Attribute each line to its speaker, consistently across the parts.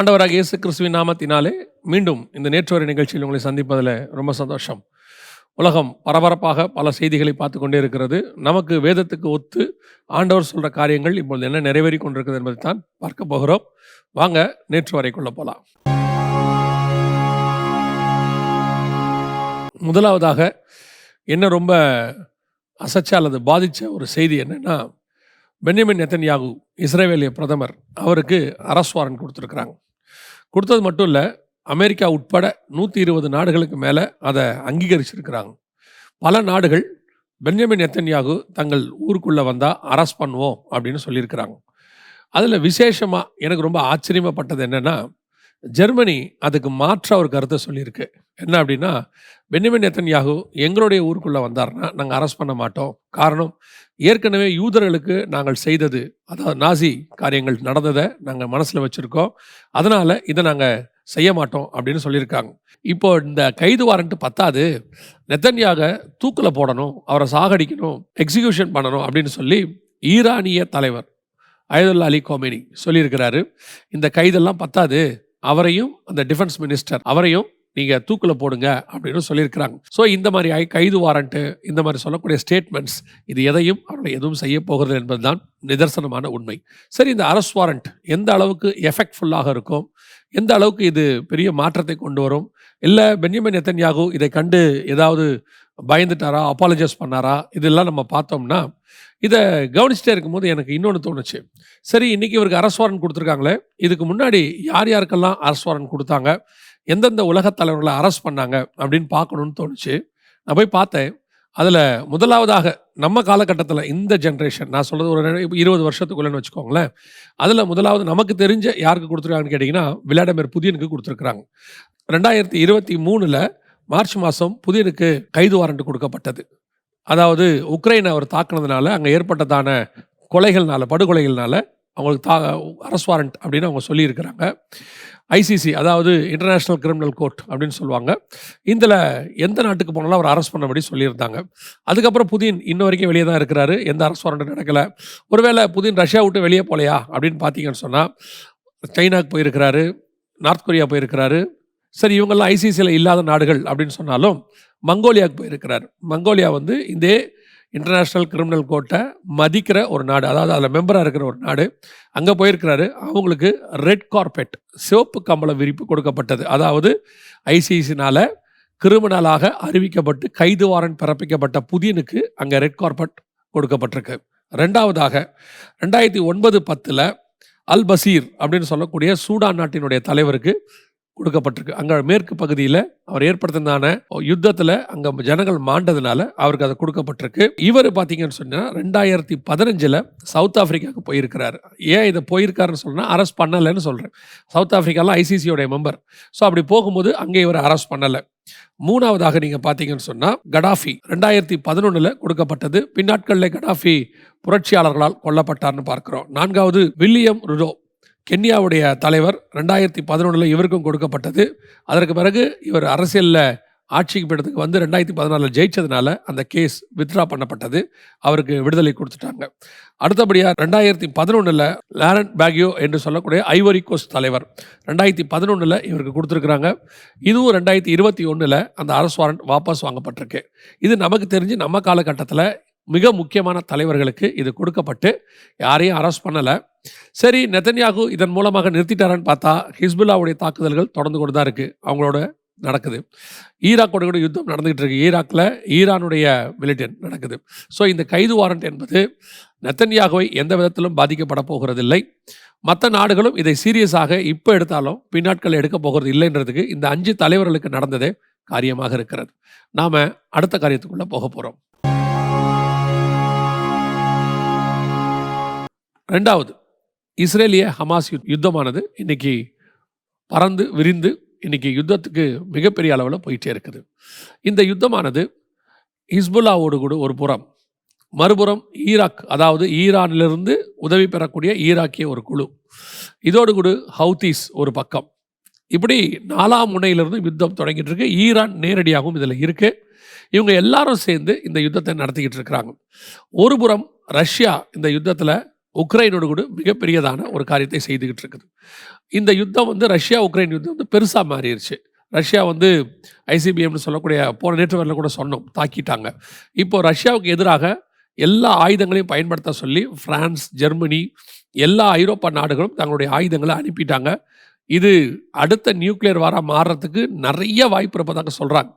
Speaker 1: ஆண்டவராக இயேசு கிறிஸ்துவின் நாமத்தினாலே மீண்டும் இந்த நேற்றுவரை நிகழ்ச்சியில் உங்களை சந்திப்பதில் ரொம்ப சந்தோஷம். உலகம் பரபரப்பாக பல செய்திகளை பார்த்து கொண்டே இருக்கிறது. நமக்கு வேதத்துக்கு ஒத்து ஆண்டவர் சொல்கிற காரியங்கள் இப்பொழுது என்ன நிறைவேறி கொண்டிருக்கிறது என்பதை தான் பார்க்க போகிறோம். வாங்க நேற்று வரைக்குள்ள போகலாம் முதலாவதாக என்ன ரொம்ப அசைச்ச அல்லது பாதித்த ஒரு செய்தி என்னென்னா பென்யமின் நெத்தன்யாகு இஸ்ரேவேலிய பிரதமர் அவருக்கு அரசு வாரண்ட் கொடுத்துருக்குறாங்க. கொடுத்தது மட்டும் இல்லை அமெரிக்கா உட்பட நூற்றி இருபது நாடுகளுக்கு மேலே அதை அங்கீகரிச்சிருக்கிறாங்க. பல நாடுகள் பென்யமின் நெத்தன்யாகு தங்கள் ஊருக்குள்ளே வந்தால் அரெஸ்ட் பண்ணுவோம் அப்படின்னு சொல்லியிருக்கிறாங்க. அதில் விசேஷமாக எனக்கு ரொம்ப ஆச்சரியமாப்பட்டது என்னென்னா ஜெர்மனி அதுக்கு மாற்ற ஒரு கருத்தை சொல்லியிருக்கு. என்ன அப்படின்னா பென்யமின் நெத்தன்யாகு எங்களுடைய ஊருக்குள்ளே வந்தார்னா நாங்கள் அரெஸ்ட் பண்ண மாட்டோம். காரணம் ஏற்கனவே யூதர்களுக்கு நாங்கள் செய்தது அதாவது நாசி காரியங்கள் நடந்ததை நாங்கள் மனசில் வச்சுருக்கோம். அதனால் இதை நாங்கள் செய்ய மாட்டோம் அப்படின்னு சொல்லியிருக்காங்க. இப்போ இந்த கைது வாரண்ட்டு பத்தாது. நெத்தன்யாக தூக்கில் போடணும் அவரை சாகடிக்கணும் எக்ஸிகியூஷன் பண்ணணும் அப்படின்னு சொல்லி ஈரானிய தலைவர் அயதுல்லா அலி கோமேனி சொல்லியிருக்கிறாரு. இந்த கைதெல்லாம் பத்தாது. அவரையும் அந்த டிஃபென்ஸ் மினிஸ்டர் அவரையும் நீங்கள் தூக்கில் போடுங்க அப்படின்னு சொல்லியிருக்கிறாங்க. ஸோ இந்த மாதிரி கைது வாரண்ட்டு இந்த மாதிரி சொல்லக்கூடிய ஸ்டேட்மெண்ட்ஸ் இது எதையும் அவர்களை எதுவும் செய்ய போகிறது என்பதுதான் நிதர்சனமான உண்மை. சரி இந்த அரஸ்ட் வாரண்ட் எந்த அளவுக்கு எஃபெக்ட்ஃபுல்லாக இருக்கும்? எந்த அளவுக்கு இது பெரிய மாற்றத்தை கொண்டு வரும்? இல்லை பென்யமின் நெத்தன்யாகு இதை கண்டு ஏதாவது பயந்துட்டாரா அப்பாலஜைஸ் பண்ணாரா? இதெல்லாம் நம்ம பார்த்தோம்னா இதை கவனிச்சுட்டே இருக்கும்போது எனக்கு இன்னொன்று தோணுச்சு. சரி இன்னைக்கு இவருக்கு அரசு கொடுத்துருக்காங்களே. இதுக்கு முன்னாடி யார் யாருக்கெல்லாம் அரசு கொடுத்தாங்க? எந்தெந்த உலகத் தலைவர்களை அரஸ்ட் பண்ணாங்க? அப்படின்னு பார்க்கணுன்னு தோணுச்சு. நான் போய் பார்த்தேன். அதில் முதலாவதாக நம்ம காலகட்டத்தில் இந்த ஜென்ரேஷன் நான் சொல்கிறது ஒரு இருபது வருஷத்துக்குள்ளேன்னு வச்சுக்கோங்களேன். அதில் முதலாவது நமக்கு தெரிஞ்ச யாருக்கு கொடுத்துருக்காங்கன்னு கேட்டிங்கன்னா விளாடிமிர் புதியனுக்கு கொடுத்துருக்குறாங்க. ரெண்டாயிரத்தி இருபத்தி மூணில் மார்ச் மாதம் புதியனுக்கு கைது வாரண்ட் கொடுக்கப்பட்டது. அதாவது உக்ரைனை அவர் தாக்குனதுனால அங்கே ஏற்பட்டதான கொலைகள்னால படுகொலைகள்னால அவங்களுக்கு தா அரசு வாரண்ட் அப்படின்னு அவங்க சொல்லியிருக்கிறாங்க. ஐசிசி அதாவது இன்டர்நேஷ்னல் கிரிமினல் கோர்ட் அப்படின்னு சொல்லுவாங்க. இதில் எந்த நாட்டுக்கு போனாலும் அவர் அரெஸ்ட் பண்ணபடி சொல்லியிருந்தாங்க. அதுக்கப்புறம் புதின் இன்ன வரைக்கும் வெளியே தான் இருக்கிறாரு. எந்த அரசு வாரண்ட் நடக்கலை. ஒருவேளை புதின் ரஷ்யா விட்டு வெளியே போகலையா அப்படின்னு பார்த்தீங்கன்னு சொன்னால் சைனாக்கு போயிருக்கிறாரு நார்த் கொரியா போயிருக்கிறாரு. சரி இவங்கெல்லாம் ஐசிசியில் இல்லாத நாடுகள் அப்படின்னு சொன்னாலும் மங்கோலியாவுக்கு போயிருக்கிறார். மங்கோலியா வந்து இதே இன்டர்நேஷ்னல் கிரிமினல் கோர்ட்டை மதிக்கிற ஒரு நாடு அதாவது அதில் மெம்பராக இருக்கிற ஒரு நாடு. அங்கே போயிருக்கிறாரு. அவங்களுக்கு ரெட் கார்பெட் சிவப்பு கம்பள விரிப்பு கொடுக்கப்பட்டது. அதாவது ஐசிஐசினால் கிரிமினலாக அறிவிக்கப்பட்டு கைது வாரண்ட் பிறப்பிக்கப்பட்ட புதியனுக்கு அங்கே ரெட் கார்பெட் கொடுக்கப்பட்டிருக்கு. ரெண்டாவதாக ரெண்டாயிரத்தி ஒன்பது பத்தில் அல் பசீர் அப்படின்னு சொல்லக்கூடிய சூடான் நாட்டினுடைய தலைவருக்கு கொடுக்கப்பட்டிருக்கு. அங்கே மேற்கு பகுதியில் அவர் ஏற்படுத்தினான யுத்தத்தில் அங்கே ஜனங்கள் மாண்டதுனால அவருக்கு அது கொடுக்கப்பட்டிருக்கு. இவர் பார்த்தீங்கன்னு சொன்னால் ரெண்டாயிரத்தி பதினஞ்சில் சவுத் ஆப்பிரிக்காவுக்கு போயிருக்கிறாரு. ஏன் இதை போயிருக்காருன்னு சொன்னால் அரெஸ்ட் பண்ணலைன்னு சொல்கிறேன் சவுத் ஆப்பிரிக்காலாம் ஐசிசியோடைய மெம்பர் ஸோ அப்படி போகும்போது அங்கே இவர் அரெஸ்ட் பண்ணலை. மூணாவதாக நீங்கள் பார்த்தீங்கன்னு சொன்னால் கடாஃபி ரெண்டாயிரத்தி பதினொன்றில் கொடுக்கப்பட்டது. பின்னாட்களில் கடாஃபி புரட்சியாளர்களால் கொல்லப்பட்டார்னு பார்க்குறோம். நான்காவது வில்லியம் ருடோ. கென்யாவுடைய தலைவர் ரெண்டாயிரத்தி பதினொன்றில் இவருக்கும் கொடுக்கப்பட்டது. அதற்கு பிறகு இவர் அரசியலில் ஆட்சிக்கு போயிட்டதுக்கு வந்து ரெண்டாயிரத்தி பதினாலில் ஜெயிச்சதுனால அந்த கேஸ் வித்ட்ரா பண்ணப்பட்டது. அவருக்கு விடுதலை கொடுத்துட்டாங்க. அடுத்தபடியாக ரெண்டாயிரத்தி பதினொன்றில் லேரன் பேக்யோ என்று சொல்லக்கூடிய ஐவரி கோஸ்ட் தலைவர் ரெண்டாயிரத்தி பதினொன்றில் இவருக்கு கொடுத்துருக்குறாங்க. இதுவும் ரெண்டாயிரத்தி இருபத்தி ஒன்றில் அந்த அரசு வாரண்ட் வாபஸ் வாங்கப்பட்டிருக்கு. இது நமக்கு தெரிஞ்சு நம்ம காலகட்டத்தில் மிக முக்கியமான தலைவர்களுக்கு இது கொடுக்கப்பட்டு யாரையும் அரெஸ்ட் பண்ணலை. சரி நெத்தன்யாகு இதன் மூலமாக நிறுத்திட்டாரான்னு பார்த்தா ஹிஸ்புல்லாவுடைய தாக்குதல்கள் தொடர்ந்து கொண்டு தான் இருக்குது அவங்களோட நடக்குது. ஈராக்கோட கூட யுத்தம் நடந்துகிட்டு இருக்கு. ஈராக்கில் ஈரானுடைய மிலிட்டன் நடக்குது. ஸோ இந்த கைது வாரண்ட் என்பது நெத்தன்யாகுவை எந்த விதத்திலும் பாதிக்கப்பட போகிறதில்லை. மற்ற நாடுகளும் இதை சீரியஸாக இப்போ எடுத்தாலும் பின்னாட்கள் எடுக்க போகிறது இல்லைன்றதுக்கு இந்த அஞ்சு தலைவர்களுக்கு நடந்ததே காரியமாக இருக்கிறது. நாம் அடுத்த காரியத்துக்குள்ளே போக போகிறோம் ரெண்டாவது இஸ்ரேலிய ஹமாஸ் யுத்- யுத்தமானது இன்னைக்கு பறந்து விரிந்து இன்னைக்கு யுத்தத்துக்கு மிகப்பெரிய அளவில் போயிட்டே இருக்குது. இந்த யுத்தமானது ஹிஸ்புல்லாவோடு கூட ஒரு புறம் மறுபுறம் ஈராக் அதாவது ஈரானிலிருந்து உதவி பெறக்கூடிய ஈராக்கிய ஒரு குழு. இதோடு கூட ஹவுதீஸ் ஒரு பக்கம். இப்படி நாலாம் முனையிலிருந்து யுத்தம் தொடங்கிட்டு இருக்கு. ஈரான் நேரடியாகவும் இதில் இருக்கு. இவங்க எல்லாரும் சேர்ந்து இந்த யுத்தத்தை நடத்திக்கிட்டு இருக்கிறாங்க. ஒரு புறம் ரஷ்யா இந்த யுத்தத்தில் உக்ரைனோடு கூட மிகப்பெரியதான ஒரு காரியத்தை செய்துக்கிட்டு இருக்குது இந்த யுத்தம் வந்து ரஷ்யா உக்ரைன் யுத்தம் வந்து பெருசாக மாறிடுச்சு ரஷ்யா வந்து ஐசிபிஎம்னு சொல்லக்கூடிய போன நேற்று வரல கூட சொன்னோம். தாக்கிட்டாங்க. இப்போ ரஷ்யாவுக்கு எதிராக எல்லா ஆயுதங்களையும் பயன்படுத்த சொல்லி ஃப்ரான்ஸ் ஜெர்மனி எல்லா ஐரோப்பா நாடுகளும் தங்களுடைய ஆயுதங்களை அனுப்பிட்டாங்க. இது அடுத்த நியூக்ளியர் வாரம் மாறுறதுக்கு நிறைய வாய்ப்பு இருப்பதாக சொல்கிறாங்க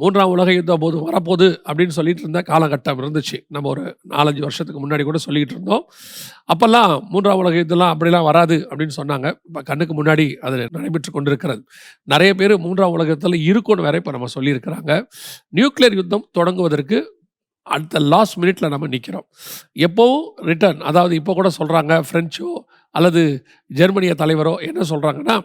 Speaker 1: மூன்றாம் உலக யுத்தம் போது வரப்போகுது அப்படின்னு சொல்லிட்டு இருந்த காலகட்டம் இருந்துச்சு. நம்ம ஒரு 4, 5 வருஷத்துக்கு முன்னாடி கூட சொல்லிக்கிட்டு இருந்தோம். அப்போல்லாம் மூன்றாம் உலக யுத்தம்லாம் அப்படிலாம் வராது அப்படின்னு சொன்னாங்க. இப்போ கண்ணுக்கு முன்னாடி அது நடைபெற்று கொண்டிருக்கிறது. நிறைய பேர் மூன்றாம் உலக யுத்தத்துல இருக்கும்னு வேற இப்போ நம்ம சொல்லியிருக்கிறாங்க. நியூக்ளியர் யுத்தம் தொடங்குவதற்கு அடுத்த லாஸ்ட் மினிட்ல நம்ம நிற்கிறோம் எப்போவும் ரிட்டர்ன் அதாவது இப்போ கூட சொல்கிறாங்க ஃப்ரெஞ்சோ அல்லது ஜெர்மனிய தலைவரோ என்ன சொல்கிறாங்கன்னா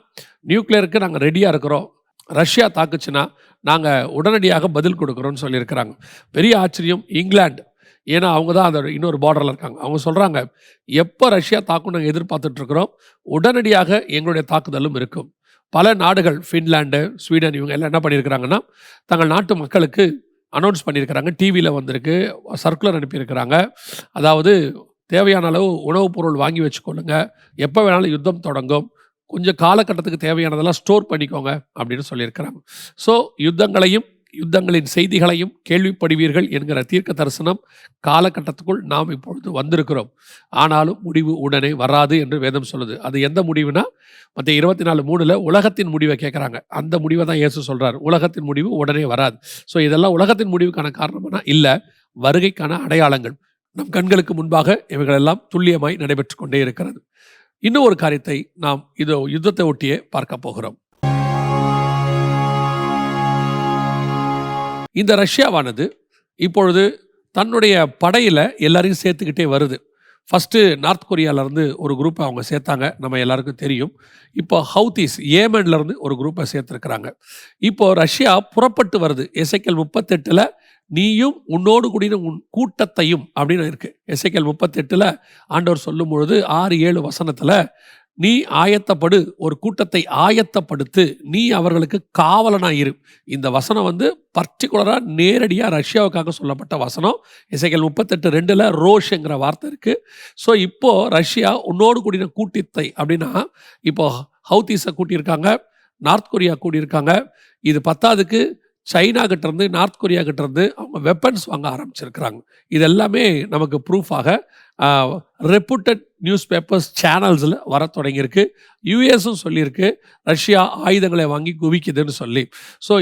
Speaker 1: நியூக்ளியருக்கு நாங்கள் ரெடியாக இருக்கிறோம். ரஷ்யா தாக்குச்சுன்னா, நாங்கள் உடனடியாக பதில் கொடுக்குறோன்னு சொல்லியிருக்கிறாங்க. பெரிய ஆச்சரியம் இங்கிலாந்து. ஏன்னா அவங்க தான் அந்த இன்னொரு பார்டரில் இருக்காங்க. அவங்க சொல்கிறாங்க எப்போ ரஷ்யா தாக்கும் நாங்கள் எதிர்பார்த்துட்ருக்குறோம் உடனடியாக எங்களுடைய தாக்குதலும் இருக்கும். பல நாடுகள் ஃபின்லாண்டு ஸ்வீடன் இவங்க எல்லாம் என்ன பண்ணியிருக்கிறாங்கன்னா, தங்கள் நாட்டு மக்களுக்கு அனௌன்ஸ் பண்ணியிருக்கிறாங்க. டிவியில் வந்திருக்கு. சர்க்குலர் அனுப்பியிருக்கிறாங்க. அதாவது தேவையான அளவு உணவுப் பொருள் வாங்கி வச்சுக்கொள்ளுங்க. எப்போ வேணாலும் யுத்தம் தொடங்கும். கொஞ்சம் காலகட்டத்துக்கு தேவையானதெல்லாம் ஸ்டோர் பண்ணிக்கோங்க அப்படின்னு சொல்லியிருக்கிறாங்க. ஸோ யுத்தங்களையும், யுத்தங்களின் செய்திகளையும் கேள்விப்படுவீர்கள் என்கிற தீர்க்க தரிசனம் காலகட்டத்துக்குள் நாம் இப்பொழுது வந்திருக்கிறோம். ஆனாலும் முடிவு உடனே வராது என்று வேதம் சொல்லுது. அது எந்த முடிவுனா, மத்தேயு 24:3ல உலகத்தின் முடிவை கேட்குறாங்க அந்த முடிவை தான் இயேசு சொல்கிறார் உலகத்தின் முடிவு உடனே வராது. ஸோ இதெல்லாம் உலகத்தின் முடிவுக்கான காரணம்னா இல்லை வருகைக்கான அடையாளங்கள். நம் கண்களுக்கு முன்பாக இவைகளெல்லாம் துல்லியமாய் நடைபெற்று கொண்டே இருக்கிறது. இன்னும் ஒரு காரியத்தை நாம் இதோ யுத்தத்தை ஒட்டியே பார்க்க போகிறோம். இந்த ரஷ்யாவானது இப்பொழுது தன்னுடைய படையில் எல்லாரையும் சேர்த்துக்கிட்டே வருது. ஃபஸ்ட்டு நார்த் கொரியாவிலேருந்து ஒரு குரூப்பை அவங்க சேர்த்தாங்க. நம்ம எல்லாருக்கும் தெரியும். இப்போ ஹவுதீஸ் ஏமன்லேருந்து ஒரு குரூப்பை சேர்த்துருக்குறாங்க இப்போ ரஷ்யா புறப்பட்டு வருது. எசேக்கியேல் 38ல நீயும் உன்னோடு கூடின உன் கூட்டத்தையும் அப்படின்னு இருக்கு. எசேக்கியேல் 38ல ஆண்டவர் சொல்லும்பொழுது ஆறு ஏழு வசனத்தில் நீ ஆயத்தப்படு ஒரு கூட்டத்தை ஆயத்தப்படுத்து. நீ அவர்களுக்கு காவலனாக இரு. இந்த வசனம் வந்து பர்டிகுலராக நேரடியாக ரஷ்யாவுக்காக சொல்லப்பட்ட வசனம். இசைக்கெல் முப்பத்தெட்டு ரெண்டில் ரோஷ்ங்கிற வார்த்தை இருக்குது ஸோ இப்போது ரஷ்யா உன்னோடு கூடின கூட்டத்தை அப்படின்னா, இப்போது ஹவுதீஸை கூட்டியிருக்காங்க. நார்த் கொரியா கூட்டியிருக்காங்க இது பத்தாதுக்கு சைனா கிட்டேருந்து நார்த் கொரியா கிட்டேருந்து அவங்க வெப்பன்ஸ் வாங்க ஆரம்பிச்சிருக்கிறாங்க. இது எல்லாமே நமக்கு ப்ரூஃபாக ரெப்புட்டட் ரெப்யூட்டட் நியூஸ் பேப்பர்ஸ் சேனல்ஸில் வரத் தொடங்கியிருக்கு. யுஎஸும் சொல்லியிருக்கு. ரஷ்யா ஆயுதங்களை வாங்கி குவிக்குதுன்னு சொல்லி. ஸோ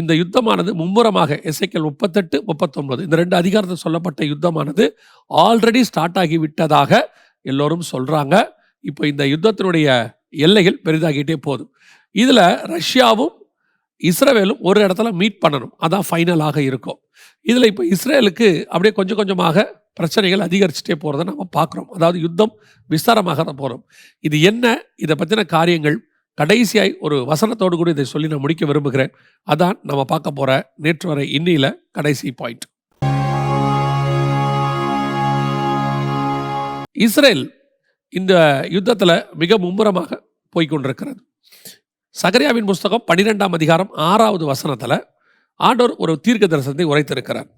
Speaker 1: இந்த யுத்தமானது மும்முரமாக எசேக்கியேல் 38, 39 இந்த ரெண்டு அதிகாரத்தில் சொல்லப்பட்ட யுத்தமானது ஆல்ரெடி ஸ்டார்ட் ஆகி விட்டதாக எல்லோரும் சொல்கிறாங்க இப்போ இந்த யுத்தத்தினுடைய எல்லைகள் பெரிதாகிட்டே போதும் இதில் ரஷ்யாவும், இஸ்ரேலும் ஒரு இடத்துல மீட் பண்ணணும். அதான் ஃபைனலாக இருக்கும். இதில் இப்போ இஸ்ரேலுக்கு அப்படியே கொஞ்சம் கொஞ்சமாக பிரச்சனைகள் அதிகரிச்சுட்டே போகிறத நம்ம பார்க்குறோம் அதாவது யுத்தம் விஸ்தாரமாக தான் போகிறோம் இது என்ன? இதை பற்றின காரியங்கள் கடைசியாய் ஒரு வசனத்தோடு கூட இதை சொல்லி நான் முடிக்க விரும்புகிறேன். அதான் நம்ம பார்க்க போகிற நேற்று வரை இன்னியில் கடைசி பாயிண்ட். இஸ்ரேல் இந்த யுத்தத்தில் மிக மும்முரமாக போய்கொண்டிருக்கிறது சகரியாவின் புஸ்தகம் 12ஆம் அதிகாரம் ஆறாவது வசனத்தில் ஆண்டோர் ஒரு தீர்க்க தரிசனத்தை உரைத்திருக்கிறார்.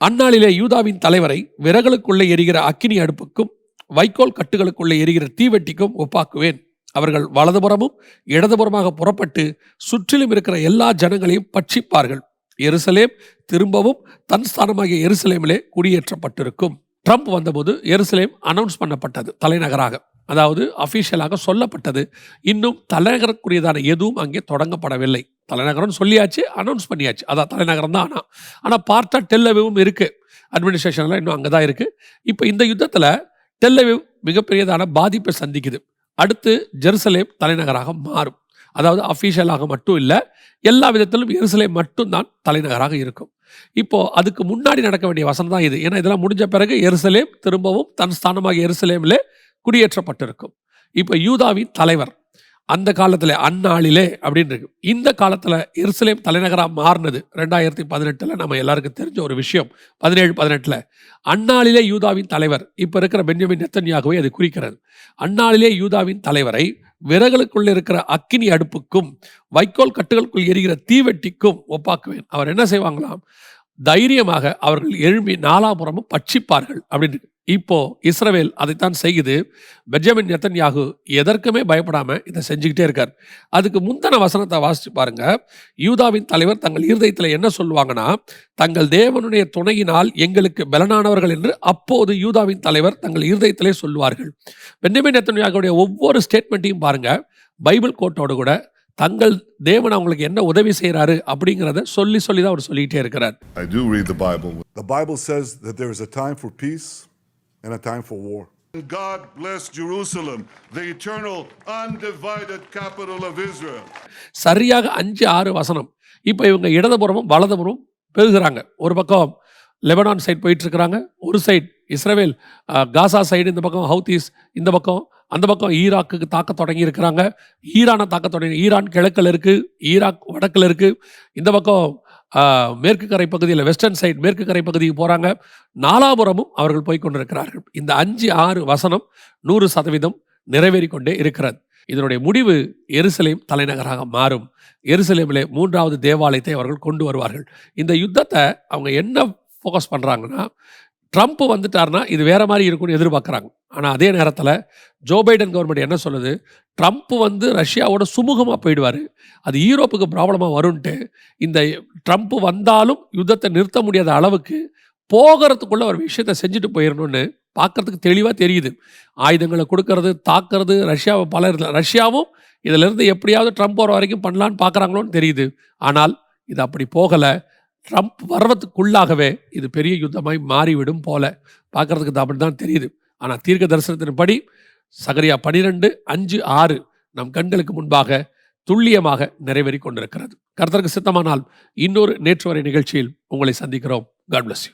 Speaker 1: அந்நாளிலே யூதாவின் தலைவரை விறகுகளுக்குள்ளே எரிகிற அக்கினி அடுப்புக்கும், வைக்கோல் கட்டுகளுக்குள்ளே எரிகிற தீவெட்டிக்கும் ஒப்பாக்குவேன். அவர்கள் வலதுபுறமும், இடதுபுறமாக புறப்பட்டு சுற்றிலும் இருக்கிற எல்லா ஜனங்களையும் பட்சிப்பார்கள். எருசலேம் திரும்பவும் தன் ஸ்தானமாகிய எருசலேமிலே குடியேற்றப்பட்டிருக்கும். ட்ரம்ப் வந்தபோது எருசலேம் அனௌன்ஸ் பண்ணப்பட்டது தலைநகராக. அதாவது அஃபீஷியலாக சொல்லப்பட்டது. இன்னும் தலைநகருக்குரியதான எதுவும் அங்கே தொடங்கப்படவில்லை. தலைநகரம்னு சொல்லியாச்சு, அனௌன்ஸ் பண்ணியாச்சு. அதான் தலைநகரம் தான் ஆனால் ஆனால் பார்த்தா டெல்லவேவும் இருக்குது அட்மினிஸ்ட்ரேஷன்லாம் இன்னும் அங்கே தான் இருக்குது இப்போ இந்த யுத்தத்தில் டெல்லவேவ் மிகப்பெரியதான பாதிப்பை சந்திக்குது. அடுத்து ஜெருசலேம் தலைநகராக மாறும். அதாவது அஃபீஷியலாக மட்டும் இல்லை எல்லா விதத்திலும் எருசலேம் மட்டும் தான் தலைநகராக இருக்கும். இப்போ அதுக்கு முன்னாடி நடக்க வேண்டிய வசனம் தான் இது. ஏன்னா இதெல்லாம் முடிஞ்ச பிறகு எருசலேம் திரும்பவும் தன் ஸ்தானமாக எருசலேமில் குடியேற்றப்பட்டிருக்கும். இப்போ யூதாவின் தலைவர் அந்த காலத்தில் அந்நாளிலே அப்படின்னு இருக்கு. இந்த காலத்துல எருசலேம் தலைநகரா மாறுனது 2018ல நம்ம எல்லாருக்கும் தெரிஞ்ச ஒரு விஷயம். 17, 18ல அந்நாளிலே யூதாவின் தலைவர் இப்போ இருக்கிற பெஞ்சமின் நெத்தன்யாகவே அது குறிக்கிறது. அந்நாளிலே யூதாவின் தலைவரை விறகுகளுக்குள்ள இருக்கிற அக்கினி அடுப்புக்கும், வைக்கோல் கட்டுகளுக்குள் எரிகிற தீவெட்டிக்கும் ஒப்பாக்குவேன். அவர் என்ன செய்வாங்களாம்? தைரியமாக அவர்கள் எழும்பி நாலாபுறமும் பட்சிப்பார்கள் அப்படின்னு இப்போ இஸ்ரவேல் அதைத்தான் செய்யுது. பெஞ்சமின் நெத்தன்யாகு எதற்குமே பயப்படாம இதை செஞ்சுக்கிட்டே இருக்கார். அதுக்கு முந்தன வசனத்தை வாசிச்சு பாருங்க. யூதாவின் தலைவர் தங்கள் இருதயத்தில் என்ன சொல்லுவாங்கன்னா தங்கள் தேவனுடைய துணையினால் எங்களுக்கு பலனானவர்கள் என்று அப்போது யூதாவின் தலைவர் தங்கள் இருதயத்திலே சொல்லுவார்கள். பெஞ்சமின் நெத்தன்யாகுடைய ஒவ்வொரு ஸ்டேட்மெண்ட்டையும் பாருங்க. பைபிள் கோட்டோடு கூட தங்கள் தேவன் அவங்களுக்கு என்ன உதவி செய்றாரு அப்படிங்கிறத சொல்லி சொல்லி தான் அவர் சொல்லிக்கிட்டே இருக்கிறார்
Speaker 2: I do read the Bible.
Speaker 3: The Bible says that there is a time for peace and a time for war.
Speaker 2: God bless Jerusalem, the eternal, undivided capital of Israel.
Speaker 1: சரியாக அஞ்சு ஆறு வசனம் இப்போ இவங்க இடதுபுறமும் வலதுபுறமும் பெருகிறாங்க ஒரு பக்கம் லெபனான் சைடு போயிட்டு இருக்கிறாங்க ஒரு சைடு இஸ்ரேல் காசா சைடு இந்த பக்கம் ஹவுதீஸ் இந்த பக்கம் அந்த பக்கம் ஈராக்குக்கு தாக்க தொடங்கி இருக்கிறாங்க. ஈரானை தாக்க தொடங்கி ஈரான் கிழக்கில் இருக்குது ஈராக் வடக்கில் இருக்குது இந்த பக்கம் மேற்கு கரை பகுதியில் வெஸ்டர்ன் சைட் மேற்கு கரை பகுதிக்கு போகிறாங்க நாலாபுரமும் அவர்கள் போய் கொண்டிருக்கிறார்கள். இந்த அஞ்சு ஆறு வசனம் நூறு சதவீதம் நிறைவேறி கொண்டே இருக்கிறது. இதனுடைய முடிவு எருசலேம் தலைநகராக மாறும். எருசலேமிலே மூன்றாவது தேவாலயத்தை அவர்கள் கொண்டு வருவார்கள். இந்த யுத்தத்தை அவங்க என்ன ஃபோக்கஸ் பண்ணுறாங்கன்னா ட்ரம்ப் வந்துட்டார்னா இது வேற மாதிரி இருக்கும்னு எதிர்பார்க்குறாங்க. ஆனால் அதே நேரத்தில் ஜோ பைடன் கவர்மெண்ட் என்ன சொல்லுது? ட்ரம்ப் வந்து ரஷ்யாவோட சுமூகமாக போயிடுவார். அது யூரோப்புக்கு ப்ராப்ளமாக வரும்ன்ட்டு இந்த ட்ரம்ப் வந்தாலும் யுத்தத்தை நிறுத்த முடியாத அளவுக்கு போகிறதுக்குள்ள ஒரு விஷயத்தை செஞ்சுட்டு போயிடணும்னு பார்க்கறதுக்கு தெளிவாக தெரியுது. ஆயுதங்களை கொடுக்கறது தாக்குறது ரஷ்யாவை பல ரஷ்யாவும் இதிலிருந்து எப்படியாவது ட்ரம்ப் வர வரைக்கும் பண்ணலான்னு பார்க்குறாங்களோன்னு தெரியுது. ஆனால் இது அப்படி போகலை. ட்ரம்ப் வர்றதுக்குள்ளாகவே இது பெரிய யுத்தமாய் மாறிவிடும் போல. பார்க்கறதுக்கு அப்படி தான் தெரியுது. ஆனால் தீர்க்க தரிசனத்தின்படி சகரியா பனிரெண்டு அஞ்சு ஆறு நம் கண்களுக்கு முன்பாக துல்லியமாக நிறைவேறி கொண்டிருக்கிறது. கர்த்தருக்கு சித்தமானால் இன்னொரு நேற்று வரை நிகழ்ச்சியில் உங்களை சந்திக்கிறோம். God bless you